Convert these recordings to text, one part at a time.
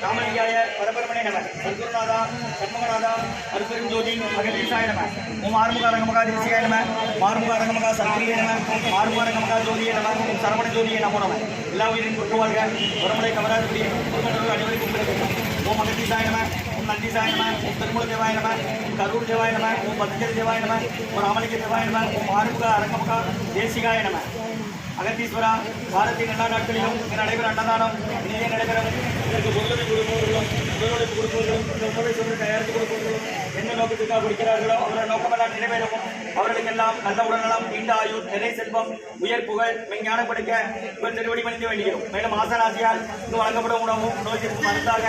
ராமலிங்காய பரபரமணே நம சத்குருநாதா சண்முகநாதா அருப்பெரும் ஜோதி நம ஓம் ஆறுமுக அரங்கமகா தேசியாய நம மாறுமுக அரங்கமகா சத்திரிய நம மாறுமுக அரங்கமகா ஜோதிய நம சரவண ஜோதிய நமோ நம எல்லா உயிரின் குற்றுவாழ்க உடம்புடைய கவராதுடைய குடும்பங்கள் அனைவருக்கும் உங்களுக்கு ஓம் அகதீசாய நம ஓம் நந்திசாய நம ஓம் பெருமுல தேவாய நம ஓம் கரூர் தேவாய நம ஓம் பதஞ்சலி தேவாய நம ஓம் ராமலிங்க தேவாய நம ஓம் ஆறுமுக அரங்கமகா தேசிகாய நம அகத்தீஸ்வரா வாரத்தின் எல்லா நாட்களிலும் இங்கு நடைபெறும் அன்னதானம் இனிதே நடைபெறும் இதற்கு பொருளுதவி கொடுப்பவர்களும் உடலுழைப்பு கொடுப்பவர்களும் இந்த உணவை சொல்லி தயாரித்து கொடுப்பவர்களும் என்ன நோக்கத்துக்காக கொடுக்கிறார்களோ அவர்கள் நோக்கமெல்லாம் நிறைவேறும் அவர்களுக்கெல்லாம் நல்ல உடல்நலம் நீண்ட ஆயுள் நிறை செல்வம் உயர் புகழ் மெஞ்ஞான படுக்க இவர் திருவடி பணிந்து வேண்டுகிறோம் மேலும் ஆசராசியால் இன்னும் வழங்கப்படும் உணவும் நோய்க்கு மருந்தாக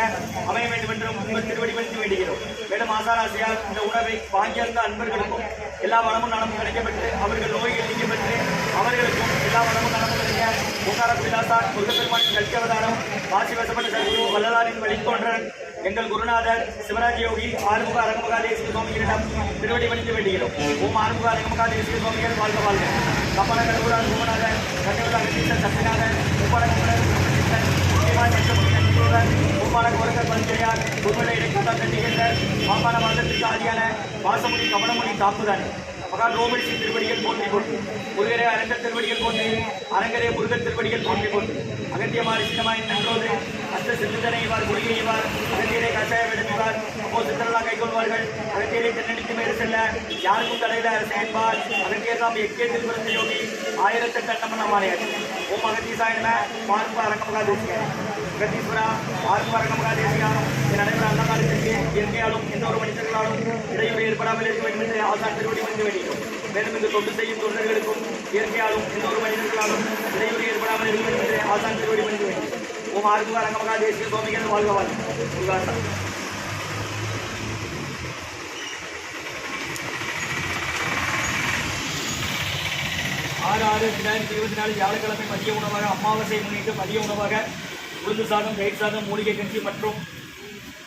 அமைய வேண்டும் என்றும் உங்கள் திருவடி பணிந்து வேண்டுகிறோம். மேலும் ஆசானாசியால் இந்த உணவை வாங்கியிருந்த அன்பர்களுக்கும் எல்லா வளமும் நலமும் கிடைக்கப்பட்டு அவர்கள் நோய்கள் நீக்கப்பெற்று அவர்களுக்கும் எல்லா வளமும் நலமும் கிடைக்க ஓங்கார பிலாசார் முருகப்பெருமான் கல்கவதாரம் வாசி வசப்பட்ட சர்க்குரு வல்லலாரின் வழித்தோன்றன் எங்கள் குருநாதர் சிவராஜ் யோகி ஆறுமுக அரங்கமகா தேசிய சுவாமிகளிடம் திருவடி பணிந்து வேண்டுகிறோம். ஓம் ஆறுமுக அரங்கமகா தேசிய சுவாமிகள் வாழ்க வாழ்க. கப்பல கடவுளார் குருநாதர் கண்ணுள்ள அகத்தீசன் சத்தியநாதன் உப்பட குமரர் பிரம்மசித்தன் முக்கியமான ஆதியான வாசமுடி கமலமுடி தாப்புதான். மகான் ரோமரிசி திருவடிகள் போன்றி கொண்டு முருகரே அரங்க திருவடிகள் போன்றி அரங்கரே முருகன் திருவடிகள் கொண்டு போற்றி. அகத்தியமார் சின்னமாய் நன்றோது அஸ்த சித்தனை இவார் கொள்கையவார் அகத்தியரை கட்டாயம் எடுத்துவார். அப்போ சித்தரெல்லாம் கைக்கொள்வார்கள் அகத்தியரை தென்னடித்து மேறு செல்ல யாருக்கும் தடையில செயல்பார் அகத்தியர் தாம் எக்கே திருப்பரத்து யோகி ஆயிரத்தெட்டு அட்டமன்ன மாலையார் ஓம் அகத்தீசாயன பார்ப்ப அரங்கமகா தேசிய அகத்தீஸ்வரா பார்ப்ப தேசியா தேசியாரும் இந்த நடைபெற அன்னகாலத்திற்கு இயற்கையாலும் எந்த ஒரு மனிதர்களாலும் இடையுடைய ஏற்படாமல் இருக்க வேண்டும் என்று ஆசான் திருவடி வந்து வேண்டியும் மேலும் இந்த தொண்டு செய்யும் தொண்டர்களுக்கும் இயற்கையாலும் எந்த ஒரு மனிதர்களாலும் இடையூறு ஏற்படாமல் இருக்க வேண்டும் என்று ஆசான் திருவடி வந்து வேண்டும் ஓம் ஆறுமுக ரங்கமகா தேசிய சுவாமிகள் வாழ்க வாழ்க ஆறு ஆறு ரெண்டாயிரத்தி இருபத்தி நாலு வியாழக்கிழமை மதிய உணவாக அமாவாசை முன்னிட்டு மதிய உணவாக உளுந்து சாதம் தயிர் சாதம் மூலிகை கஞ்சி மற்றும்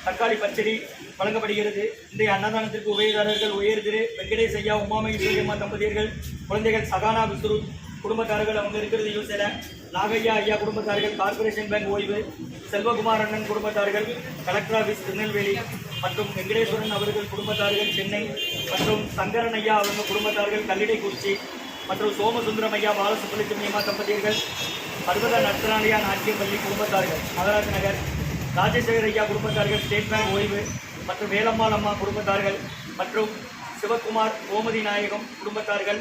தக்காளி பச்சடி வழங்கப்படுகிறது. இன்றைய அன்னதானத்திற்கு உபயதாரர்கள் உயர் திரு வெங்கடேஷ் ஐயா உமாமை சூரியம்மா தம்பதியர்கள் குழந்தைகள் சகானா விசுரு குடும்பத்தார்கள் அவங்க இருக்கிறது யூசேல. நாகையா ஐயா குடும்பத்தார்கள் கார்ப்பரேஷன் பேங்க் ஓய்வு செல்வகுமார் அண்ணன் குடும்பத்தார்கள் கலெக்டர் ஆஃபீஸ் திருநெல்வேலி மற்றும் வெங்கடேஸ்வரன் அவர்கள் குடும்பத்தார்கள் சென்னை மற்றும் சங்கரன் ஐயா அவங்க குடும்பத்தார்கள் கல்லிடைக்குறிச்சி மற்றும் சோமசுந்தரம் ஐயா பாலசுப்ரமணியம் தம்பதியர்கள் பர்வத நட்சனாலயா நாட்டியப்பள்ளி குடும்பத்தார்கள் மகாராஜ் நகர் ராஜசேகர் ஐயா குடும்பத்தார்கள் ஸ்டேட் பேங்க் ஓய்வு மற்றும் வேலம்மாள் அம்மா குடும்பத்தார்கள் மற்றும் சிவகுமார் கோமதி நாயகம் குடும்பத்தார்கள்.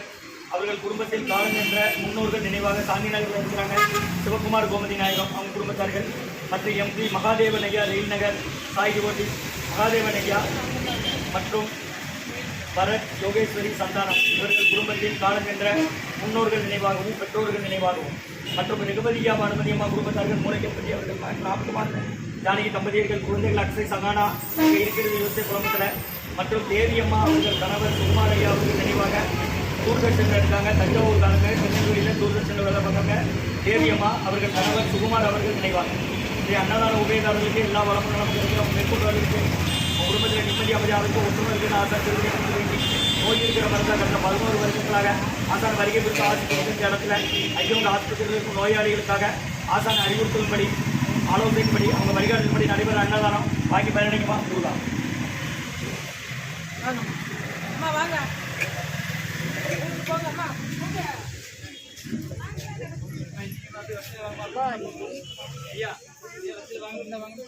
அவர்கள் குடும்பத்தில் காலம் என்ற முன்னோர்கள் நினைவாக சாந்தி நகரில் இருக்கிறாங்க. சிவகுமார் கோமதி நாயகம் அவங்க குடும்பத்தார்கள். மற்றும் எம்பி மகாதேவன் ஐயா ரயில் நகர் சாய் ஓட்டி மகாதேவன் ஐயா மற்றும் பரத் யோகேஸ்வரி சந்தானம். இவர்கள் குடும்பத்தில் காலம் என்ற முன்னோர்கள் நினைவாகவும் பெற்றோர்கள் நினைவாகவும். மற்றும் ரகுபதியா பானுமதி அம்மா குடும்பத்தார்கள் மூளைக்கப்பட்டி அவர்கள் நாற்பது ஜானகி தம்பதியர்கள் குழந்தைகள் அக்ஷய் சகானா இருக்கிறது விவசாய குடும்பத்தில். மற்றும் தேவி அம்மா அவர்கள் கணவர் சுகுமாரையா அவர்கள் நினைவாக தூர்தர்ஷனில் இருக்காங்க. தஞ்சாவூர் காலங்க திருநெல்வேலியில் தூர்தர்ஷனில் வேலை பார்க்காங்க தேவி அம்மா அவர்கள் கணவர் சுகுமார் அவர்கள் நினைவாங்க இன்றைய அன்னதான உபயதாரர்களுக்கு எல்லா வளமும் நமக்கு அவங்க மேற்கொள்வதற்கு குடும்பத்தில் நிம்மதி அமைதியாருக்கு ஒற்றுமை இருக்குன்னு ஆசா திருவிழி வேண்டி. நோய் இருக்கிற மருந்தாக கடந்த பதினோரு வருஷங்களாக ஆசான் வருகை பெற்று ஆசிரியர் இடத்துல ஐயவங்க ஆஸ்பத்திரியில் இருக்கும் நோயாளிகளுக்காக ஆசான் அறிவுறுத்தல்படி ஆலோசனைப்படி அவங்க வழிகாட்டுபடி நடைபெற அன்னதானம். வாங்கி பயனடைக்குமா கொடுக்கலாம் அம்மா. வாங்க. போங்கம்மா ஐயா நீங்க பின்னால போங்க.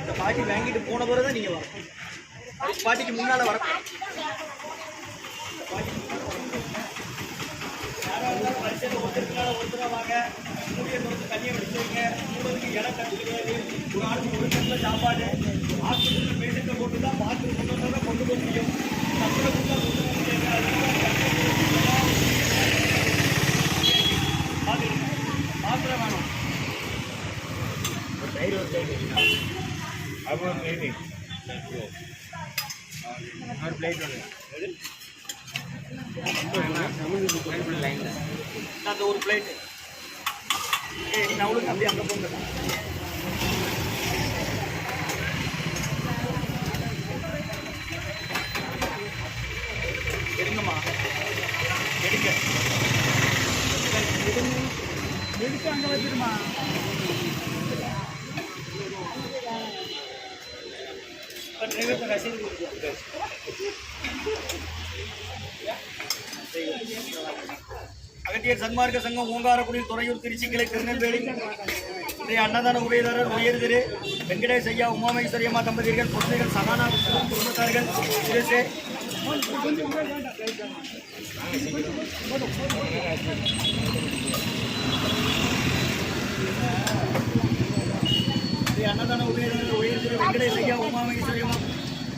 இந்த பாட்டி வாங்கிட்டு போன பிறகு தான் நீங்க வரணும் பாட்டிக்கு முன்னால வர ஒருத்தருக்குனால ஒருத்தரா வாங்க மூடிய திறந்து தண்ணியை வடிச்சு வைங்க மூணுக்கு இடம் கட்டு ஒரு ஆளுக்கு ஒரு கட்டில் சாப்பாடு ஹாஸ்பிட்டலில் பேஷண்ட்டை போட்டு தான் பாத்ரூம் கொண்டு வந்தால் தான் கொண்டு போக முடியும் கட்டில் கொண்டு நவுளுக்கு அப்படியே அங்கே போங்க எடுங்கம்மா எடுங்க எடுக்க அங்கே வச்சிருமா டிரைவர் ரசீது கொடுத்து அகத்தியர் சன்மார்க்க சங்கம் ஓங்காரக்குடியில் துறையூர் திருச்சி கிளை திருநெல்வேலி. இன்றைய அன்னதான உபயதாரர் உயர் திரு வெங்கடேஷ் ஐயா உமாமேஸ்வரி அம்மா தம்பதியர்கள் குழந்தைகள் சகானா விஷ்ணு குடும்பத்தார்கள் சுரேஷே இன்றைய அன்னதான உபயதாரர் உயர் திரு வெங்கடேஷ் ஐயா உமாமேஸ்வரி அம்மா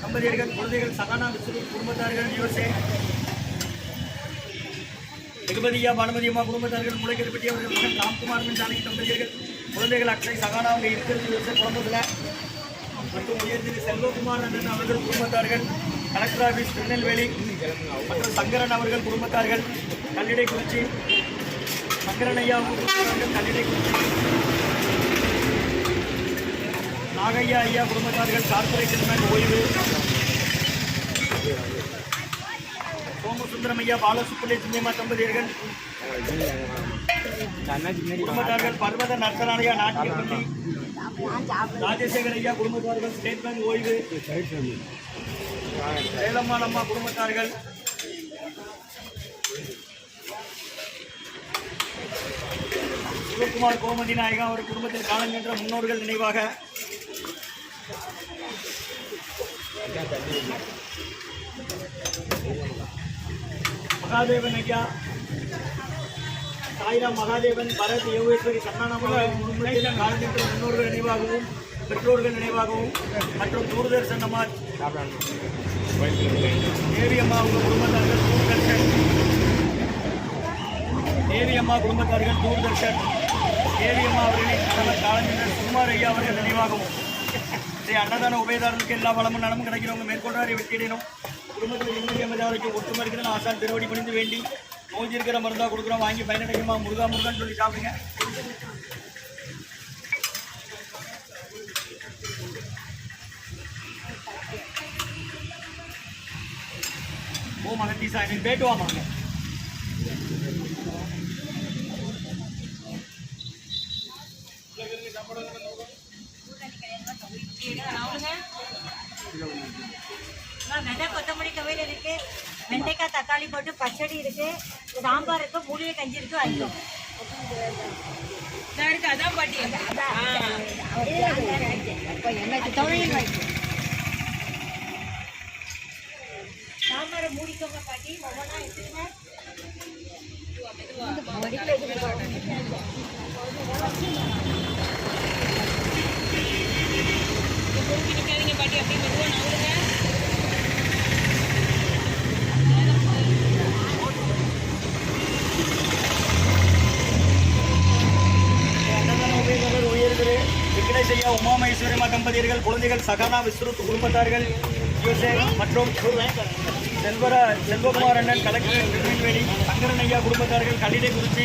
தம்பதியர்கள் குழந்தைகள் சகானா விஷ்ணு குடும்பத்தார்கள் யுவசே ஜெகபதியா பானுமதியம்மா குடும்பத்தார்கள் முளைக்கருப்பட்டி அவர்கள் மகன் ராம்குமார் ஜானகி தம்பதியர்கள் குழந்தைகள் அக்கறை சகானா அவங்க இருக்கிறது வருஷம் குழம்புல மற்றும் உயர்ந்திரு செல்வகுமார் அண்ணன் அவர்கள் குடும்பத்தார்கள் கலெக்டர் ஆஃபீஸ் திருநெல்வேலி மற்றும் சங்கரன் அவர்கள் குடும்பத்தார்கள் கல்லிடைக்குறிச்சி சங்கரன் ஐயா அவங்க குடும்பத்தார்கள் கல்லிடைக்குறிச்சி நாகையா ஐயா குடும்பத்தார்கள் கார்பரேஷன் பேங்க் ஓய்வு. சோமசுந்தரம் ஐயா பாலசுப்புலே சின்னம்மா தம்பதியர்கள். குடும்பத்தார்கள் பர்வத நர்சனாலயா நாட்டியப்பள்ளி ராஜசேகர் ஐயா குடும்பத்தார்கள் ஸ்டேட் பேங்க் ஓய்வு. சேலம்மாள் அம்மா குடும்பத்தார்கள். சிவகுமார் கோமதி நாயகா அவர் குடும்பத்தில் காலம் சென்ற முன்னோர்கள் நினைவாக. மகாதேவன் ஐயா சாய்ராம் மகாதேவன் பரத் யோகேஸ்வரி சன்னானமர்கள் குடும்பத்தில் முன்னோர்கள் நினைவாகவும் பெற்றோர்கள் நினைவாகவும் மற்றும் தூர்தர்ஷன் அம்மா தேவி அம்மா குடும்பத்தார்கள் தூர்தர்ஷன். தேவி அம்மா குடும்பத்தார்கள் தூர்தர்ஷன். தேவி அம்மா அவர்களின் கணவர் காலஞ்சர் ஐயா அவர்கள் நினைவாகவும். ஸ்ரீ அன்னதான உபயதாரர்களுக்கு எல்லா வளமும் நலமும் கிடைக்கிறவங்க மேற்கொண்டாரை வெற்றியிடணும் குடும்பத்தில் நிம்மதி அமைதியாருக்கு ஒற்றுமை இருக்குதுன்னு ஆசான் திருவடி பணிந்து வேண்டி நோஞ்சி இருக்கிற மருந்தாக கொடுக்குறோம். வாங்கி பயனடைக்குமா முருகா முருகான்னு சொல்லி சாப்பிடுங்க. ஓ மகத்தீசா நீ பேட்டு வாங்க பச்சடி இருக்கு. சாம்பார் இருக்கு. மூலிகை கஞ்சி இருக்கு. அதிகம் அதான் பாட்டி. சாம்பாரை மூடிக்கோங்க பாட்டி. ஒவ்வொன்றா எடுத்துருங்க நிக்காதீங்க பாட்டி அப்படியே மெதுவா நவுடுங்க அன்னதான உபயதாரர் உயர்திரு வெங்கடேஷ் ஐயா உமாமேஸ்வரிமா தம்பதியர்கள் குழந்தைகள் சகனா விஸ்ருத் குடும்பத்தார்கள் மற்றும் செல்வர செல்வகுமார் அண்ணன் கலெக்டர் திருநெல்வேலி சங்கரன் ஐயா குடும்பத்தார்கள் கல்லிடைக்குறிச்சி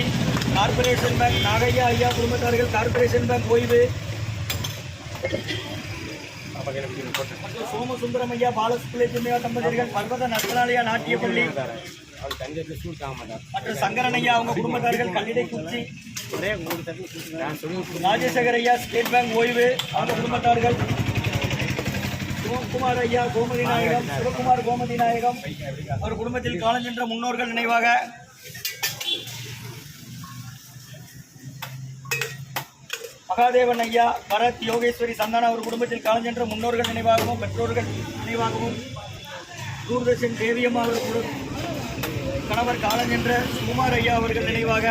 கார்பரேஷன் பேங்க் நாகையா ஐயா குடும்பத்தார்கள் கார்பரேஷன் பேங்க் ஓய்வு. மற்றும் சோமசுந்தரம் ஐயா பாலசுப்புலை சின்னையா தம்பதியர்கள் பர்வத சூட் தாங்க மாட்டார் மற்றும் சங்கரன் ஐயா அவங்க குடும்பத்தார்கள் கல்லிடைக்குறிச்சி ராஜசேகர் ஐயா ஸ்டேட் பேங்க் ஓய்வு. அவங்க குடும்பத்தார்கள் குமார் ஐயா கோமதி நாயகம் சிவகுமார் கோமதி நாயகம். அவர் குடும்பத்தில் காலம் சென்ற முன்னோர்கள் நினைவாக. மகாதேவன் ஐயா பரத் யோகேஸ்வரி சந்தான அவர் குடும்பத்தில் காலம் சென்ற முன்னோர்கள் நினைவாகவும் பெற்றோர்கள் நினைவாகவும் தூர்தர்ஷன் தேவியம்மா அவர் கணவர் காலம் சென்ற சுகுமார் ஐயா அவர்கள் நினைவாக.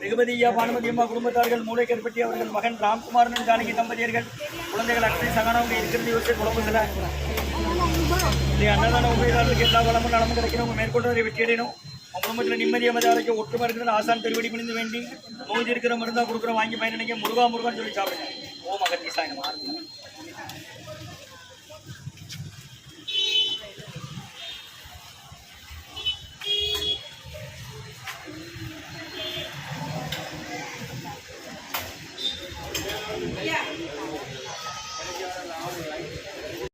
வெகுபதி ஐயா பானுமதி அம்மா குடும்பத்தார்கள் மூளைக்கருப்பட்டி அவர்கள் மகன் ராம்குமாரன் ஜானகி தம்பதியர்கள் குழந்தைகள் அக்கறை சகனவங்க இருக்கிறது யோசிச்சு குழம்புல இல்லை அன்னதான உபயோகாரர்களுக்கு எல்லா வளமும் நலமும் கிடைக்கணும். உங்க மேற்கொண்டு வெற்றியடையணும் உன் குடும்பத்தில் நிம்மதி அமைதியாக ஒற்றுமை இருக்கிறது ஆசான் திருவடி பிணிந்து வேண்டி நோய் இருக்கிற மருந்தா கொடுக்குற வாங்கி பயன் நினைக்க முருகா முருகான்னு சொல்லி சாப்பிடுங்க. ஓம் அகத்தீசாய நம.